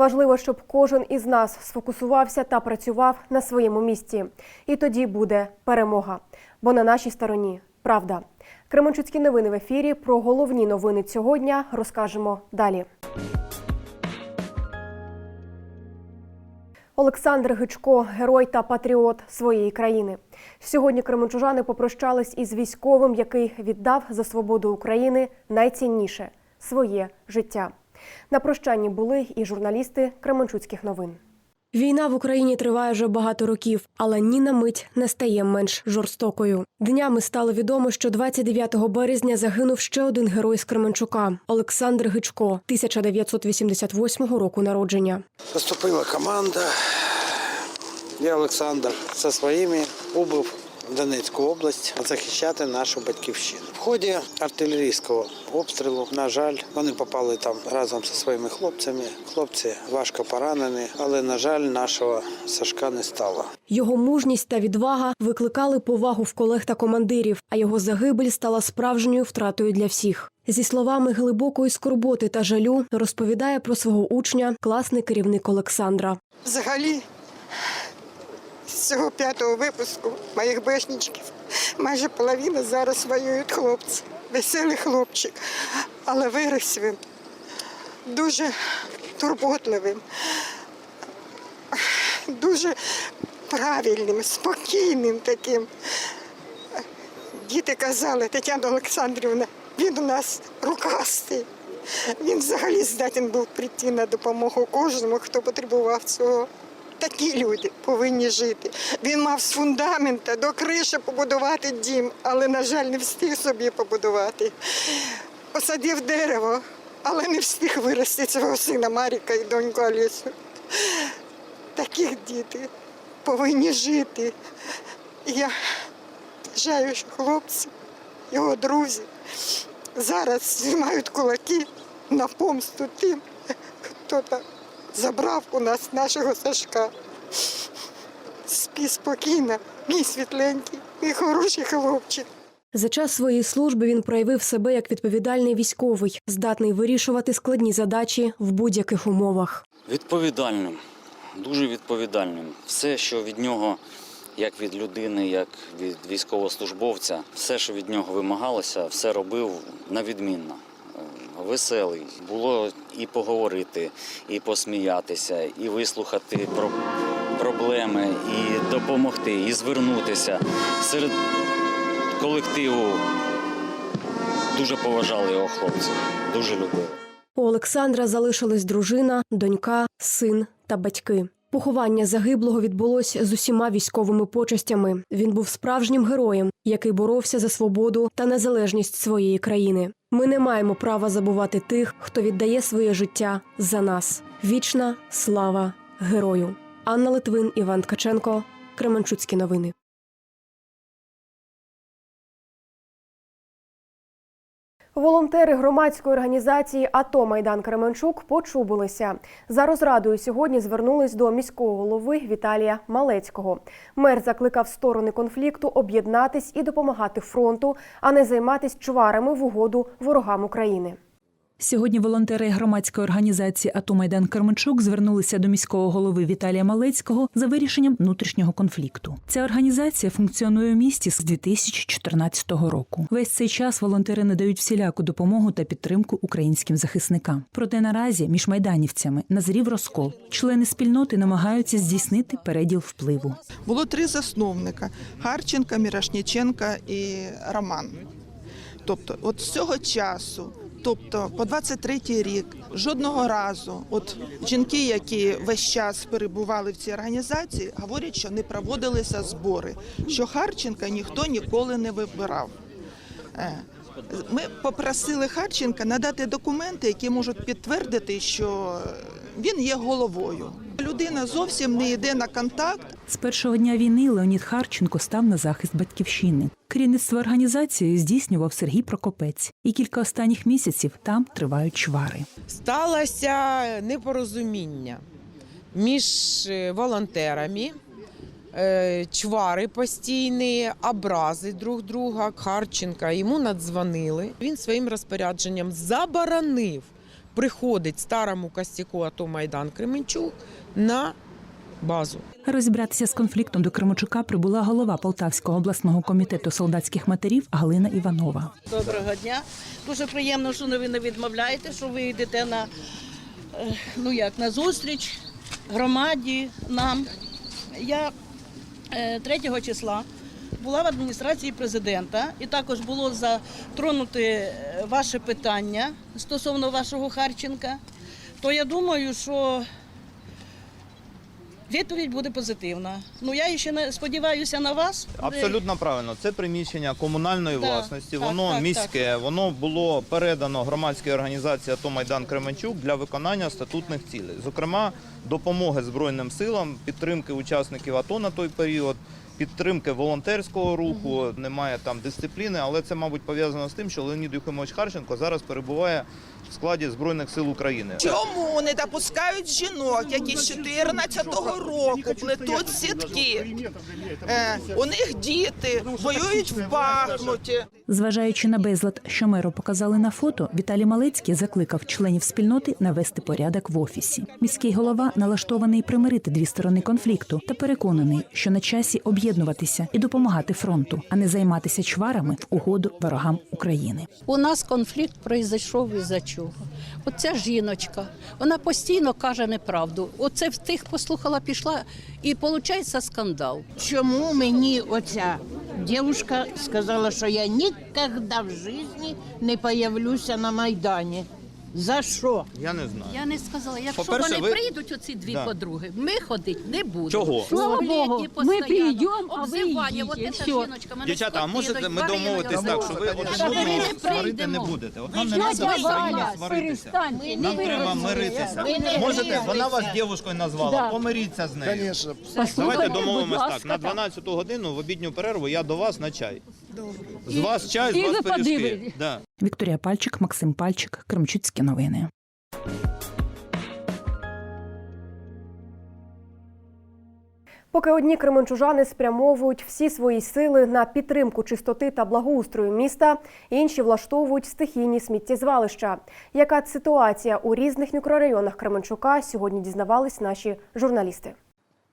Важливо, щоб кожен із нас сфокусувався та працював на своєму місці. І тоді буде перемога. Бо на нашій стороні правда. Кременчуцькі новини в ефірі. Про головні новини цього дня розкажемо далі. Олександр Гичко герой та патріот своєї країни. Сьогодні кременчужани попрощались із військовим, який віддав за свободу України найцінніше своє життя. На прощанні були і журналісти Кременчуцьких новин. Війна в Україні триває вже багато років, але ні на мить не стає менш жорстокою. Днями стало відомо, що 29 березня загинув ще один герой з Кременчука Олександр Гичко, 1988 року народження. Поступила команда. Я Олександр зі своїми убив в Донецьку область захищати нашу батьківщину. В ході артилерійського обстрілу, на жаль, вони попали там разом зі своїми хлопцями. Хлопці важко поранені, але на жаль, нашого Сашка не стало. Його мужність та відвага викликали повагу в колег та командирів, а його загибель стала справжньою втратою для всіх. Зі словами глибокої скорботи та жалю розповідає про свого учня класний керівник Олександра. Взагалі, з цього п'ятого випуску моїх бешничків майже половина зараз воюють хлопці. Веселий хлопчик. Але виріс він дуже турботливим, дуже правильним, спокійним таким. Діти казали, Тетяна Олександрівна, він у нас рукастий. Він взагалі здатен був прийти на допомогу кожному, хто потребував цього. Такі люди повинні жити. Він мав з фундамента до криші побудувати дім, але, на жаль, не встиг собі побудувати. Посадив дерево, але не встиг вирости цього сина Маріка і доньку Алісу. Таких діти повинні жити. Я вважаю, що хлопці, його друзі зараз знімають кулаки на помсту тим, хто там забрав у нас нашого Сашка. Спі спокійно, мій світленький, мій хороший хлопчик. За час своєї служби він проявив себе як відповідальний військовий, здатний вирішувати складні задачі в будь-яких умовах. Відповідальним, дуже відповідальним. Все, що від нього, як від людини, як від військовослужбовця, все, що від нього вимагалося, все робив на відмінно. Веселий. Було і поговорити, і посміятися, і вислухати про проблеми, і допомогти, і звернутися. Серед колективу дуже поважали його хлопці, дуже любили. У Олександра залишились дружина, донька, син та батьки. Поховання загиблого відбулось з усіма військовими почестями. Він був справжнім героєм, який боровся за свободу та незалежність своєї країни. Ми не маємо права забувати тих, хто віддає своє життя за нас. Вічна слава герою. Анна Литвин, Іван Ткаченко, Кременчуцькі новини. Волонтери громадської організації АТО Майдан Кременчук почубилися. За розрадою сьогодні звернулись до міського голови Віталія Малецького. Мер закликав сторони конфлікту об'єднатись і допомагати фронту, а не займатись чварами в угоду ворогам України. Сьогодні волонтери громадської організації АТО Майдан Карменчук звернулися до міського голови Віталія Малецького за вирішенням внутрішнього конфлікту. Ця організація функціонує у місті з 2014 року. Весь цей час волонтери надають всіляку допомогу та підтримку українським захисникам. Проте наразі між майданівцями назрів розкол. Члени спільноти намагаються здійснити переділ впливу. Було три засновника: Харченка, Мірошніченка і Роман. Тобто, от з цього часу, тобто по 23-й рік, жодного разу, от жінки, які весь час перебували в цій організації, говорять, що не проводилися збори, що Харченка ніхто ніколи не вибирав. Е, Ми попросили Харченка надати документи, які можуть підтвердити, що він є головою. Людина зовсім не йде на контакт, З першого дня війни Леонід Харченко став на захист батьківщини. Керівництво організації здійснював Сергій Прокопець, і кілька останніх місяців там тривають чвари. сталося непорозуміння між е, волонтерами, е, чвари постійні, образи друг друга. Харченка йому надзвонили. Він своїм розпорядженням заборонив приходить старому костяку АТО Майдан Кременчук на базу. Розібратися з конфліктом до Кременчука прибула голова Полтавського обласного комітету солдатських матерів Галина Іванова. Доброго дня. Дуже приємно, що ви не відмовляєте, що ви йдете на, е, ну як, на зустріч громаді нам. Я е, 3 числа була в адміністрації президента і також було затронуте е, ваше питання стосовно вашого Харченка. То я думаю, що відповідь буде позитивна. Ну я ще не сподіваюся на вас. Абсолютно правильно. Це приміщення комунальної Да, власності. так, воно так, міське. Воно було передано громадській організації АТО Майдан Кременчук для виконання статутних цілей. Зокрема, допомоги Збройним силам, підтримки учасників АТО на той період. Підтримки волонтерського руху немає там дисципліни, але це, мабуть, пов'язано з тим, що Леонід Юхимович Харченко зараз перебуває в складі збройних сил України. Чому не допускають жінок, які з 14-го року плетуть сітки? Е, у них діти воюють в Бахмуті. Зважаючи на безлад, що меру показали на фото, Віталій Малецький закликав членів спільноти навести порядок в офісі. Міський голова налаштований примирити дві сторони конфлікту та переконаний, що на часі об'єднуватися і допомагати фронту, а не займатися чварами в угоду ворогам України. У нас конфлікт пройшов із-за чого. Оця жіночка, вона постійно каже неправду. Оце в тих послухала, пішла, і виходить скандал. Чому мені оця дівчинка сказала, що я ніколи в житті не появлюся на Майдані? За що? Я не знаю. Я не сказала, якщо По-перше, вони ви- прийдуть, оці дві Да. подруги, ми ходити не будемо. Чого? Слава Богу, ми прийдемо, а ви Обзивання, йдіть, от ця все. жіночка мене Дівчата, а можете ми твариною домовитись так, що ви один Та одного сварити не прийдемо. будете? От нам не треба взаємно Валя, сваритися. перестаньте, Нам не треба миритися. Не Можете, вона вас дівчиною назвала, Да. помиріться з нею. Послухайте, Давайте будь домовимось ласка, так. На 12 годину в обідню перерву я до вас на чай. З вас чай, з і вас пиріжки. подивитесь. Да. Вікторія Пальчик, Максим Пальчик, Кремчуцькі новини. Поки одні кременчужани спрямовують всі свої сили на підтримку чистоти та благоустрою міста, інші влаштовують стихійні сміттєзвалища. Яка ситуація у різних мікрорайонах Кременчука сьогодні дізнавались наші журналісти.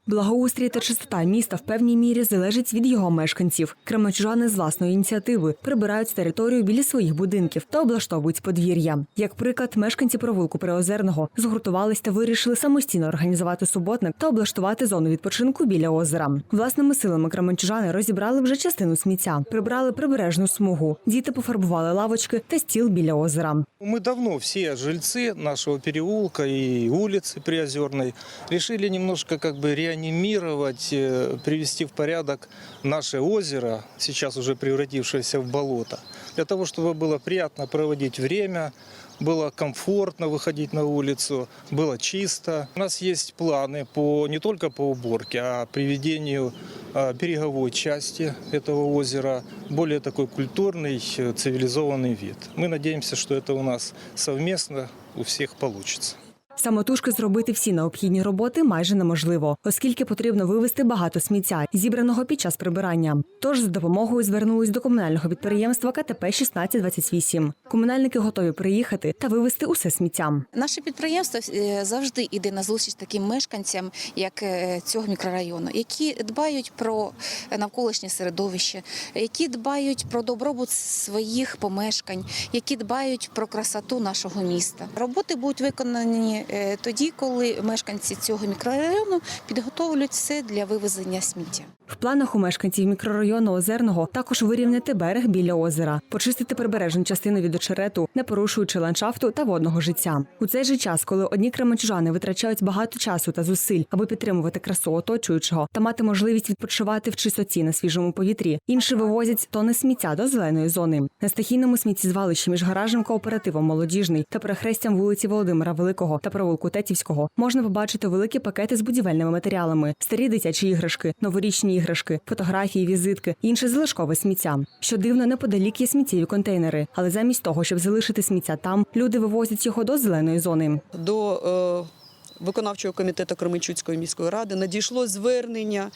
Благоустрій та чистота міста в певній мірі залежить від його мешканців. Кременчужани з власної ініціативи прибирають територію біля своїх будинків та облаштовують подвір'я. Як приклад, мешканці провулку Приозерного згуртувались та вирішили самостійно організувати суботник та облаштувати зону відпочинку біля озера. Власними силами кременчужани розібрали вже частину сміття, прибрали прибережну смугу. Діти пофарбували лавочки та стіл біля озера. Мы давно все жильцы нашего переулка и улицы Приозерной решили немножко как бы реанимировать, э, привести в порядок наше озеро, сейчас уже превратившееся в болото, для того, чтобы было приятно проводить время, было комфортно выходить на улицу, было чисто. У нас есть планы по, не только по уборке, а приведению а, береговой части этого озера, более такой культурный, э, цивилизованный вид. Мы надеемся, что это у нас совместно у всех получится. Самотужки зробити всі необхідні роботи майже неможливо, оскільки потрібно вивезти багато сміття, зібраного під час прибирання. Тож за допомогою звернулись до комунального підприємства КТП 1628. Комунальники готові приїхати та вивезти усе сміття. Наше підприємство е, завжди йде на зустріч таким мешканцям, як е, цього мікрорайону, які дбають про навколишнє середовище, які дбають про добробут своїх помешкань, які дбають про красоту нашого міста. Роботи будуть виконані тоді, коли мешканці цього мікрорайону підготовлюють все для вивезення сміття. В планах у мешканців мікрорайону Озерного також вирівняти берег біля озера, почистити прибережну частину від очерету, не порушуючи ландшафту та водного життя. У цей же час, коли одні кременчужани витрачають багато часу та зусиль, аби підтримувати красу оточуючого та мати можливість відпочивати в чистоті на свіжому повітрі, інші вивозять тони сміття до зеленої зони. На стихійному сміттєзвалищі між гаражем кооперативом молодіжний та перехрестям вулиці Володимира Великого та провулку Тетівського можна побачити великі пакети з будівельними матеріалами, старі дитячі іграшки, новорічні іграшки, фотографії, візитки, інше залишкове сміття. Що дивно, неподалік є сміттєві контейнери, але замість того, щоб залишити сміття там, люди вивозять його до зеленої зони. До е, виконавчого комітету Кременчуцької міської ради надійшло звернення,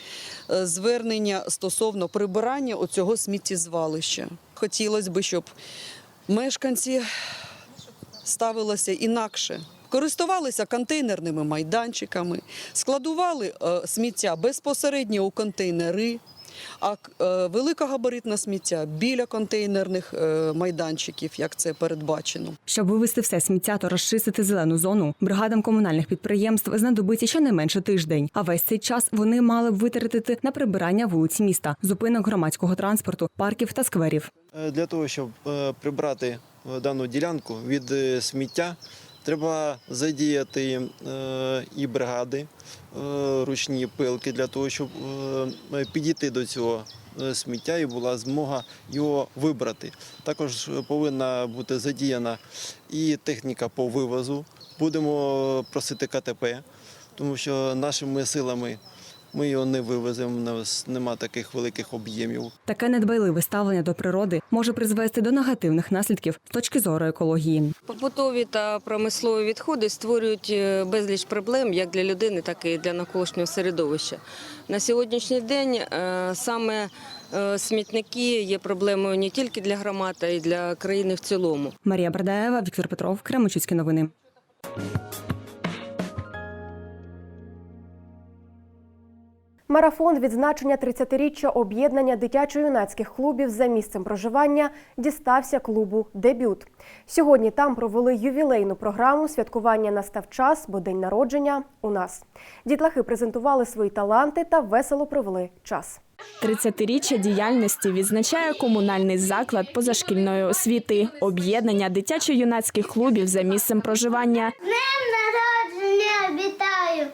е, звернення стосовно прибирання оцього сміттєзвалища. Хотілося б, щоб мешканці ставилося інакше. Користувалися контейнерними майданчиками, складували е, сміття безпосередньо у контейнери, а е, великогабаритне сміття біля контейнерних е, майданчиків, як це передбачено. Щоб вивезти все сміття та розчистити зелену зону, бригадам комунальних підприємств знадобиться щонайменше тиждень. А весь цей час вони мали б витратити на прибирання вулиць міста, зупинок громадського транспорту, парків та скверів. Для того, щоб прибрати дану ділянку від сміття, треба задіяти е, і бригади, е, ручні пилки для того, щоб е, підійти до цього сміття і була змога його вибрати. Також повинна бути задіяна і техніка по вивозу. Будемо просити КТП, тому що нашими силами ми його не вивеземо, у нас нема таких великих об'ємів. Таке недбайливе ставлення до природи може призвести до негативних наслідків з точки зору екології. Побутові та промислові відходи створюють е, безліч проблем як для людини, так і для навколишнього середовища. На сьогоднішній день е, саме е, смітники є проблемою не тільки для громад, а й для країни в цілому. Марія Бардаєва, Віктор Петров, Кременчуцькі новини. Марафон відзначення 30-річчя об'єднання дитячо-юнацьких клубів за місцем проживання дістався клубу Дебют. Сьогодні там провели ювілейну програму святкування настав час, бо день народження у нас. Дітлахи презентували свої таланти та весело провели час. 30-річчя діяльності відзначає комунальний заклад позашкільної освіти, об'єднання дитячо-юнацьких клубів за місцем проживання. Днем народження вітаю,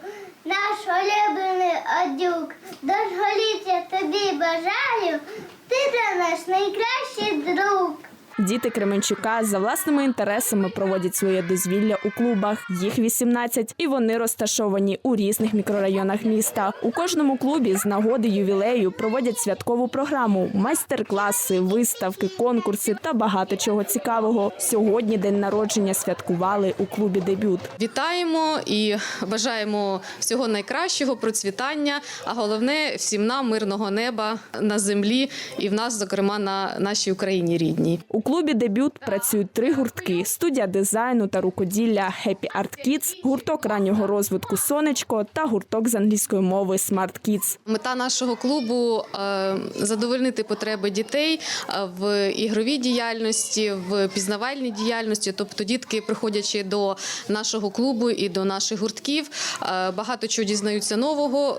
наш улюблений одюк. Довголіття тобі бажаю, ти для нас найкращий друг. Діти Кременчука за власними інтересами проводять своє дозвілля у клубах. Їх 18, і вони розташовані у різних мікрорайонах міста. У кожному клубі з нагоди ювілею проводять святкову програму, майстер-класи, виставки, конкурси та багато чого цікавого. Сьогодні день народження святкували у клубі Дебют. Вітаємо і бажаємо всього найкращого, процвітання, а головне всім нам мирного неба на землі і в нас, зокрема, на нашій Україні рідній. Клубі Дебют працюють три гуртки: студія дизайну та рукоділля Happy Art Kids, гурток раннього розвитку Сонечко та гурток з англійської мови Smart Kids. Мета нашого клубу е, задовольнити потреби дітей е, в ігровій діяльності, в пізнавальній діяльності. Тобто дітки, приходячи до нашого клубу і до наших гуртків, е, багато чого дізнаються нового,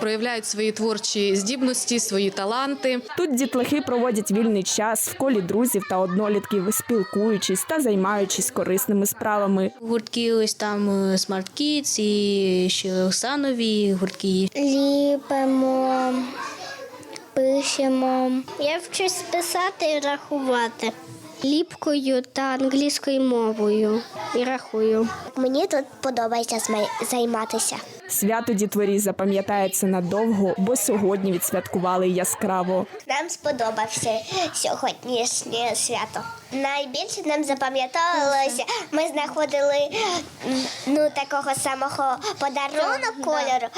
проявляють свої творчі здібності, свої таланти. Тут дітлахи проводять вільний час в колі друзів та однолітків, спілкуючись та займаючись корисними справами. Гуртки ось там е, Smart Kids і ще Оксанові гуртки. Ліпимо, пишемо. Я вчусь писати і рахувати. Ліпкою та англійською мовою і рахую. Мені тут подобається займатися. Свято дітворі запам'ятається надовго, бо сьогодні відсвяткували яскраво. Нам сподобався сьогоднішнє свято. Найбільше нам запам'яталося, ми знаходили ну, такого самого подарунок кольору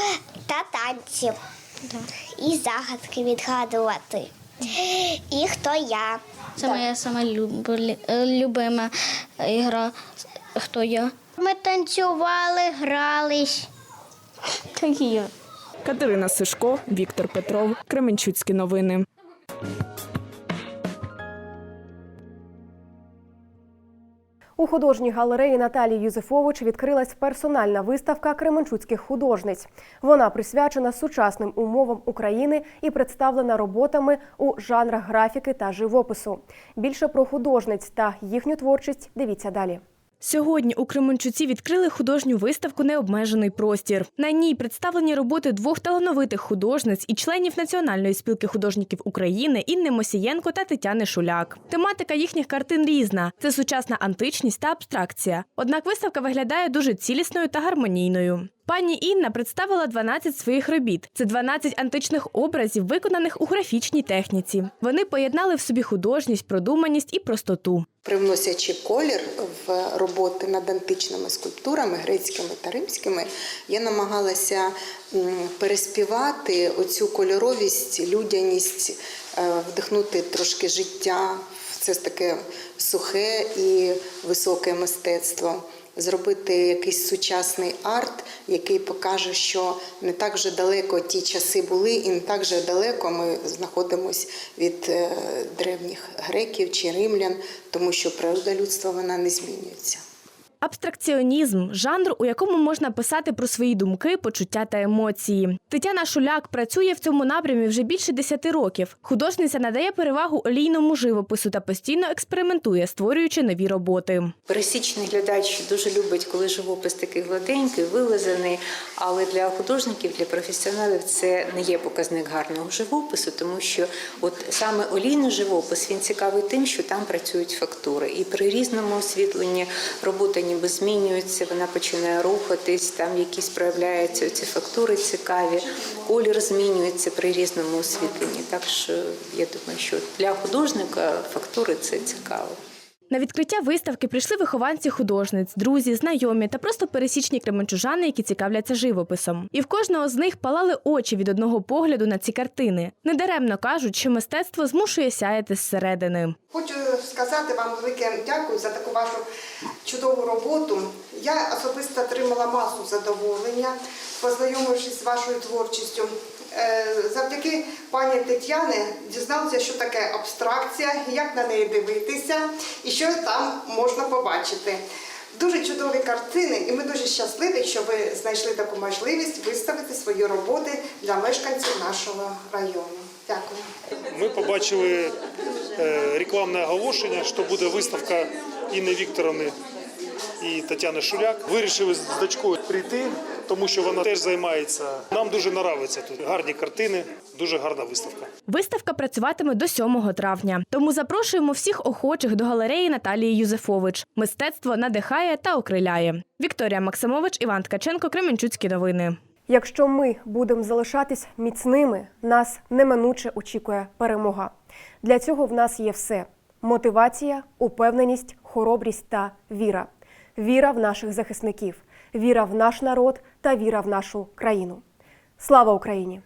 та танців. І загадки відгадувати. І хто я. Це моя сама е, любима ігра. Хто я? Ми танцювали, грались. Такі. Катерина Сишко, Віктор Петров, Кременчуцькі новини. У художній галереї Наталії Юзефович відкрилась персональна виставка кременчуцьких художниць. Вона присвячена сучасним умовам України і представлена роботами у жанрах графіки та живопису. Більше про художниць та їхню творчість дивіться далі. Сьогодні у Кременчуці відкрили художню виставку Необмежений простір. На ній представлені роботи двох талановитих художниць і членів Національної спілки художників України Інни Мосієнко та Тетяни Шуляк. Тематика їхніх картин різна: це сучасна античність та абстракція. Однак виставка виглядає дуже цілісною та гармонійною. Пані Інна представила 12 своїх робіт. Це 12 античних образів, виконаних у графічній техніці. Вони поєднали в собі художність, продуманість і простоту. Привносячи колір в роботи над античними скульптурами, грецькими та римськими, я намагалася переспівати оцю кольоровість, людяність, е, вдихнути трошки життя це таке сухе і високе мистецтво. Зробити якийсь сучасний арт, який покаже, що не так вже далеко ті часи були, і не так вже далеко ми знаходимося від е, древніх греків чи римлян, тому що природа людства вона не змінюється. Абстракціонізм жанр, у якому можна писати про свої думки, почуття та емоції. Тетяна Шуляк працює в цьому напрямі вже більше 10 років. Художниця надає перевагу олійному живопису та постійно експериментує, створюючи нові роботи. Пересічний глядач дуже любить, коли живопис такий гладенький, вилизаний. Але для художників, для професіоналів це не є показник гарного живопису, тому що от саме олійний живопис він цікавий тим, що там працюють фактури. І при різному освітленні робота ніби змінюється, вона починає рухатись, там якісь проявляються ці фактури цікаві, колір змінюється при різному освітленні. Так що я думаю, що для художника фактури це цікаво. На відкриття виставки прийшли вихованці художниць, друзі, знайомі та просто пересічні кременчужани, які цікавляться живописом. І в кожного з них палали очі від одного погляду на ці картини. Недаремно кажуть, що мистецтво змушує сяяти зсередини. Хочу сказати вам велике дякую за таку вашу чудову роботу. Я особисто отримала масу задоволення, познайомившись з вашою творчістю. Е, Завдяки пані Тетяни дізналася, що таке абстракція, як на неї дивитися і що там можна побачити. Дуже чудові картини, і ми дуже щасливі, що ви знайшли таку можливість виставити свої роботи для мешканців нашого району. Дякую. Ми побачили е, рекламне оголошення, що буде виставка Інни Вікторовни і Тетяни Шуляк. Вирішили з дочкою прийти, тому що вона теж займається. Нам дуже подобається тут. Гарні картини, дуже гарна виставка. Виставка працюватиме до 7 травня. Тому запрошуємо всіх охочих до галереї Наталії Юзефович. Мистецтво надихає та окриляє. Вікторія Максимович, Іван Ткаченко, Кременчуцькі новини. Якщо ми будемо залишатись міцними, нас неминуче очікує перемога. Для цього в нас є все: мотивація, упевненість, хоробрість та віра. Віра в наших захисників, віра в наш народ та віра в нашу країну. Слава Україні!